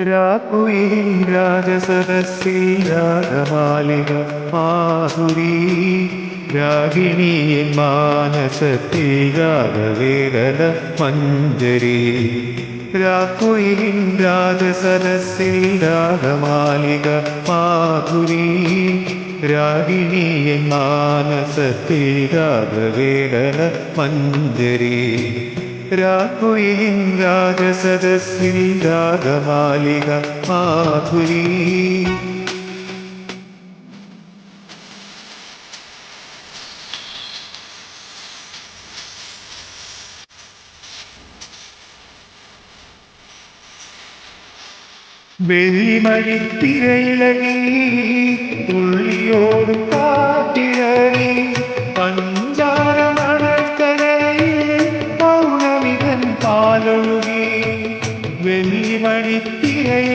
രാക്കുയിൽ രാജസദസ്സിൽ രാഗമാലിക മാധുരി രാഗിണിയൻ മാനസത്തി രാഗവേദന മഞ്ജരി. രാക്കുയിൽ രാജസദസ്സിൽ രാഗമാലിക മാധുരി രാഗിണിയൻ മാനസത്തി രാഗവേദന മഞ്ജരി. രാഘുയിൻ രാജസദസ്സിൽ രാഗമാലിക മാധുരി. വെള്ളിമഴിത്തിരയിലകി തുള്ളിയോട് പാലൊഴുകി വെള്ളിമണിത്തിരയി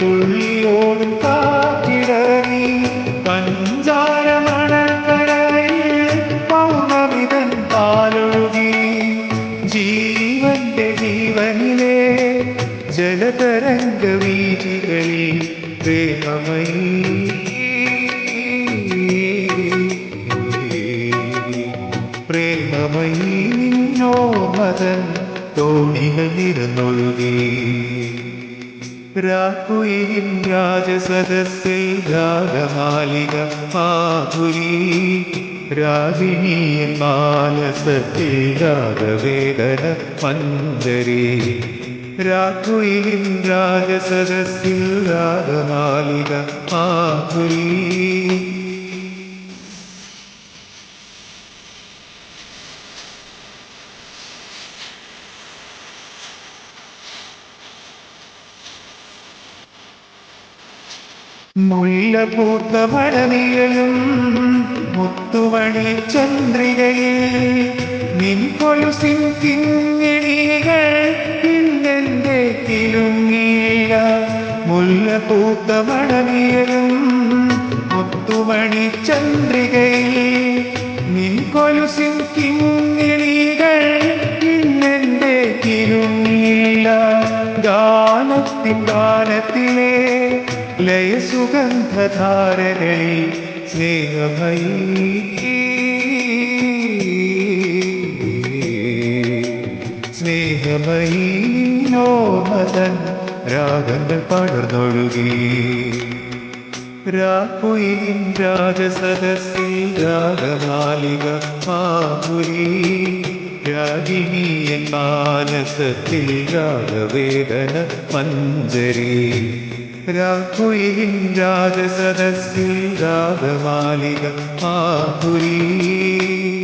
തുള്ളിയോട് കാറ്റിഴറി പഞ്ചാരമണക്കരയിൽ പൗർണമിതൻ പാലൊഴുകി ജീവന്റെ ജീവനിലെ ജലതരംഗ വീതികളിൽ പ്രേമമയി പ്രേമമയി നിന്നോ മതൻ തോണികളിരുന്നൊഴുകി. രാഹുയിൻ രാജസദസ്സിൽ രാഗമാലിക മാധുരി. രാഗിണിയൻ മാനസത്തിൽ രാഗവേദന മന്ദരി. രാഘുയിൻ രാജസദസ്സിൽ രാഗമാലിക മാധുരി. മുല്ലപൂത്ത മഴനിഴലും മുത്തുമണി ചന്ദ്രികയിൽ നിൻ കൊലുസിൻ കിങ്ങിണികൾ ഇന്നെന്റെ മുല്ല പൂത്ത മഴനിഴലും മുത്തുമണി ചന്ദ്രികയിൽ നിൻ കൊലുസിൻ കിങ്ങിണികൾ ഇന്നെന്റെ കിലുങ്ങിയില്ല ഗാനത്തിൻ ഗാനത്തിലെ ലയസുഗന്ധധാരകളിൽ സ്നേഹമയി സ്നേഹമയി നോമതൻ രാഗങ്ങൾ പടർന്നൊഴുകി. രാഹുയിൻ രാജസദസ്സിൽ രാഗമാലിക മാധുരി. രാഗിണിയൻ മാനസത്തിൽ രാഗവേദന മഞ്ജരി. രാഘുയിൻ രാജസദസ്സിൽ രാഗമാലിക മാധുരി.